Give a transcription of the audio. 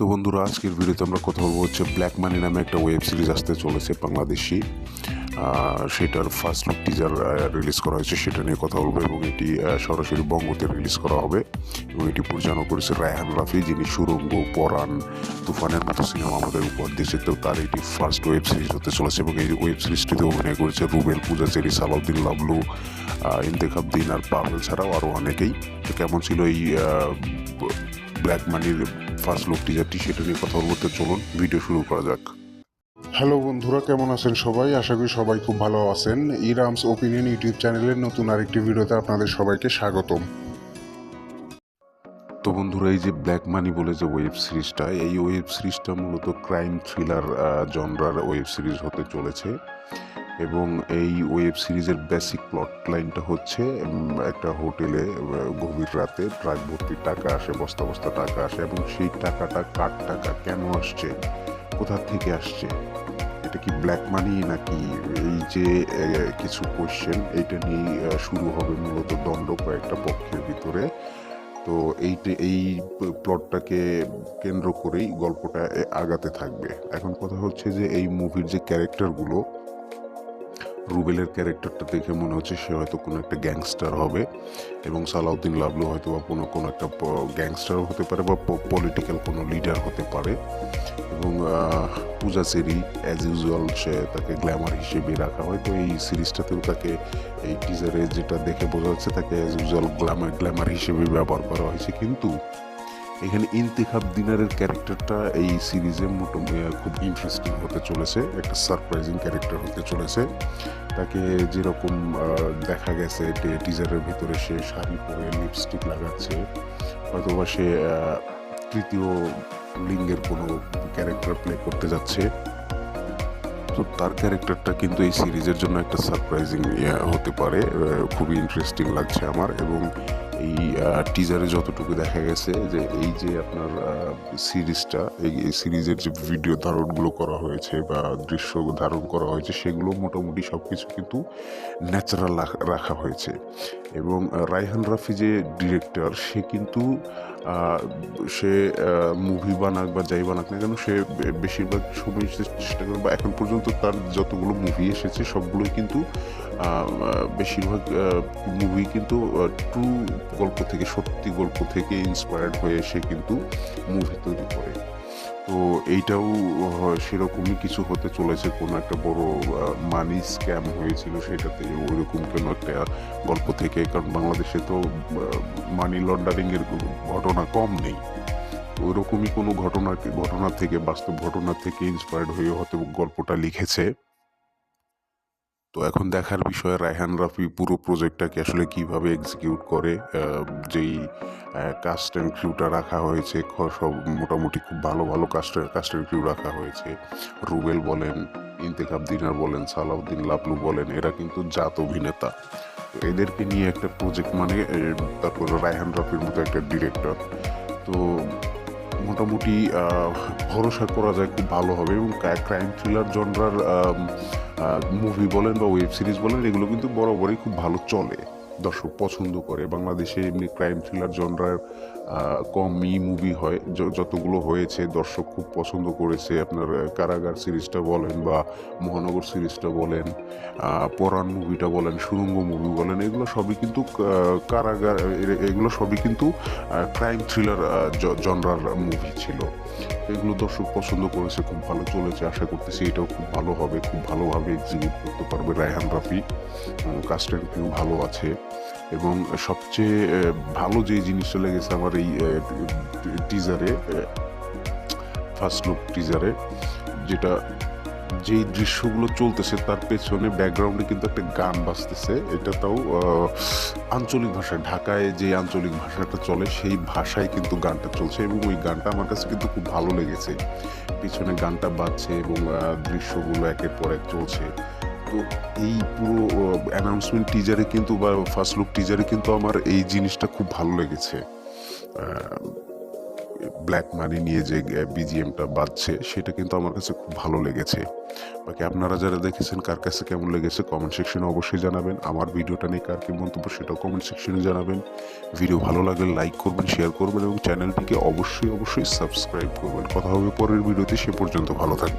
তো বন্ধুরা আজকের ভিডিওতে আমরা কথা বলব হচ্ছে ব্ল্যাক মানি নামে একটা ওয়েব সিরিজ আসতে চলেছে বাংলাদেশি। সেটার ফার্স্ট লুক টিজার রিলিজ করা হয়েছে সেটা নিয়ে কথা বলব এবং এটি সরাসরি বঙ্গতে রিলিজ করা হবে এবং এটি পরিচালনা করেছে রায়হান রাফি যিনি সুরঙ্গ পরাণ তুফানের মতো সিনেমা আমাদের উপহার দিয়েছে। তো তার এটি ফার্স্ট ওয়েব সিরিজ হতে চলেছে এবং এই ওয়েব সিরিজটিতে অভিনয় করেছে রুবেল পূজা পূজাচেরি সালাউদ্দিন লাবলু আহ, ইন্তেখাবদিন আর পাভেল ছাড়াও আরও অনেকেই। তো কেমন ছিল এই ব্ল্যাক মানির ফার্স্ট লুক টিজারটি সেটা নিয়ে কথা বলতে চলুন ভিডিও শুরু করা যাক। হ্যালো বন্ধুরা কেমন আছেন সবাই? আশা করি সবাই খুব ভালো আছেন। ইরামস ওপিনিয়ন ইউটিউব চ্যানেলের নতুন আরেকটি ভিডিওতে আপনাদের সবাইকে স্বাগতম। তো বন্ধুরা এই যে ব্ল্যাক মানি বলে যে ওয়েব সিরিজটা এই ওয়েব সিরিজটা মূলত ক্রাইম থ্রিলার জনরার ওয়েব সিরিজ হতে চলেছে। এবং এই ওয়েব সিরিজের বেসিক প্লট লাইনটা হচ্ছে একটা হোটেলে গভীর রাতে ট্রাক ভর্তি টাকা আসে, বস্তা বস্তা টাকা আসে এবং সেই টাকাটা কার টাকা, কেন আসছে, কোথা থেকে আসছে, এটা কি ব্ল্যাক মানি নাকি এই যে কিছু কোয়েশ্চেন এইটা নিয়েই শুরু হবে মূলত দ্বন্দ্ব কয়েকটা পক্ষের ভিতরে। তো এইটা, এই প্লটটাকে কেন্দ্র করেই গল্পটা আগাতে থাকবে। এখন কথা হচ্ছে যে, এই মুভির যে ক্যারেক্টারগুলো রুবেলের ক্যারেক্টারটা দেখে মনে হচ্ছে সে হয়তো কোনো একটা গ্যাংস্টার হবে এবং সালাউদ্দিন লাভলু হয়তো বা কোনো কোনো একটা গ্যাংস্টার হতে পারে বা পলিটিক্যাল কোনো লিডার হতে পারে। এবং পূজা সেরি অ্যাজ ইউজুয়াল সে তাকে গ্ল্যামার হিসেবে রাখা হয়। তো এই সিরিজটাতেও তাকে, এই টিজারে যেটা দেখে বোঝা যাচ্ছে, তাকে অ্যাজ ইউজুয়াল গ্ল্যামার গ্ল্যামার হিসেবে ব্যবহার করা হয়েছে। কিন্তু এখানে ইন্তেখাব দিনারের ক্যারেক্টারটা এই সিরিজে মোটামুটি খুব ইন্টারেস্টিং হতে চলেছে, একটা সারপ্রাইজিং ক্যারেক্টার হতে চলেছে। তাকে যেরকম দেখা গেছে টিজারের ভিতরে সে শাড়ি পরে লিপস্টিক লাগাচ্ছে, অথবা সে তৃতীয় লিঙ্গের কোনো ক্যারেক্টার প্লে করতে যাচ্ছে। তো তার ক্যারেক্টারটা কিন্তু এই সিরিজের জন্য একটা সারপ্রাইজিং হতে পারে খুবই ইন্টারেস্টিং লাগছে আমার। এবং এই টিজারে যতটুকু দেখা গেছে যে এই যে আপনার সিরিজটা এই সিরিজের যে ভিডিও ধারণগুলো করা হয়েছে বা দৃশ্য ধারণ করা হয়েছে, সেগুলো মোটামুটি সব কিছু কিন্তু ন্যাচারাল রাখা হয়েছে। এবং রায়হান রাফি যে ডিরেক্টর সে কিন্তু সে মুভি বানাক বা যাই বানাক না কেন, সে বেশিরভাগ সময় চেষ্টা করে, বা এখন পর্যন্ত তার যতগুলো মুভি এসেছে, সবগুলোই কিন্তু বেশিরভাগ মুভি কিন্তু ট্রু গল্প থেকে, সত্যি গল্প থেকে ইন্সপায়ার্ড হয়ে সে কিন্তু মুভি তৈরি করে। তো এইটাও সেরকমই কিছু হতে চলেছে। কোনো একটা বড় মানি স্ক্যাম হয়েছিল সেটাতে। ওইরকম কোনো একটা গল্প থেকে, কারণ বাংলাদেশে তো মানি লন্ডারিংয়ের ঘটনা কম নেই। ওইরকমই কোনো ঘটনা ঘটনা থেকে, বাস্তব ঘটনা থেকে ইন্সপায়ার্ড হয়ে হয়তো গল্পটা লিখেছে। তো এখন দেখার বিষয় রায়হান রাফি পুরো প্রজেক্টটাকে আসলে কীভাবে এক্সিকিউট করে যেই কাস্ট অ্যান্ড ক্রিউটা রাখা হয়েছে সব মোটামুটি খুব ভালো ভালো কাস্ট কাস্ট অ্যান্ড ক্রিউ রাখা হয়েছে। রুবেল বলেন, ইন্তেখাব দিনার বলেন, সালাউদ্দিন লাবলু বলেন, এরা কিন্তু জাত অভিনেতা। এদেরকে নিয়ে একটা প্রজেক্ট মানে তারপর রায়হান রাফির মতো একটা ডিরেক্টর তো মোটামুটি ভরসা করা যায় খুব ভালো হবে এবং ক্রাইম থ্রিলার জনরার মুভি বলেন বা ওয়েব সিরিজ বলেন, এগুলো কিন্তু বরাবরই খুব ভালো চলে। দর্শক পছন্দ করে। বাংলাদেশে এমনি ক্রাইম থ্রিলার জনরার কমই মুভি হয়। যতগুলো হয়েছে, দর্শক খুব পছন্দ করেছে। আপনার কারাগার সিরিজটা বলেন বা মহানগর সিরিজটা বলেন পরাণ মুভিটা বলেন, সুরঙ্গ মুভি বলেন, এগুলো সবই কিন্তু কারাগার এগুলো সবই কিন্তু ক্রাইম থ্রিলার জনরার মুভি ছিল। এগুলো দর্শক পছন্দ করেছে, খুব ভালো চলেছে। আশা করতেছি এটাও খুব ভালো হবে, খুব ভালোভাবে এক্সিকিউট করতে পারবে রায়হান রাফি। কাস্টের কিউ ভালো আছে। এবং সবচেয়ে ভালো যে জিনিসটা লেগেছে আমার এই টিজারে ফার্স্ট লুক টিজারে যেটা যেই দৃশ্যগুলো চলতেছে তার পেছনে ব্যাকগ্রাউন্ডে কিন্তু একটা গান বাজতেছে। এটা তাও আঞ্চলিক ভাষায়, ঢাকায় যে আঞ্চলিক ভাষাটা চলে সেই ভাষায় কিন্তু গানটা চলছে এবং ওই গানটা আমার কাছে কিন্তু খুব ভালো লেগেছে। পিছনে গানটা বাজছে এবং দৃশ্যগুলো একের পর এক চলছে। তো এই পুরো অ্যানাউন্সমেন্ট টিজারে কিন্তু বা ফার্স্ট লুক টিজারে কিন্তু আমার এই জিনিসটা খুব ভালো লেগেছে। ব্ল্যাক মানি নিয়ে যে বিজিএমটা বাজছে সেটা কিন্তু আমার কাছে খুব ভালো লেগেছে। বাকি আপনারা যারা দেখেছেন কার কাছে কেমন লেগেছে কমেন্ট সেকশনে অবশ্যই জানাবেন। আমার ভিডিওটা নিয়ে কার কি মন্তব্য, সেটাও কমেন্ট সেকশনে জানাবেন। ভিডিও ভালো লাগলে লাইক করবেন শেয়ার করবেন এবং চ্যানেলটিকে অবশ্যই অবশ্যই সাবস্ক্রাইব করবেন। কথা হবে পরের ভিডিওতে, সে পর্যন্ত ভালো থাকবেন।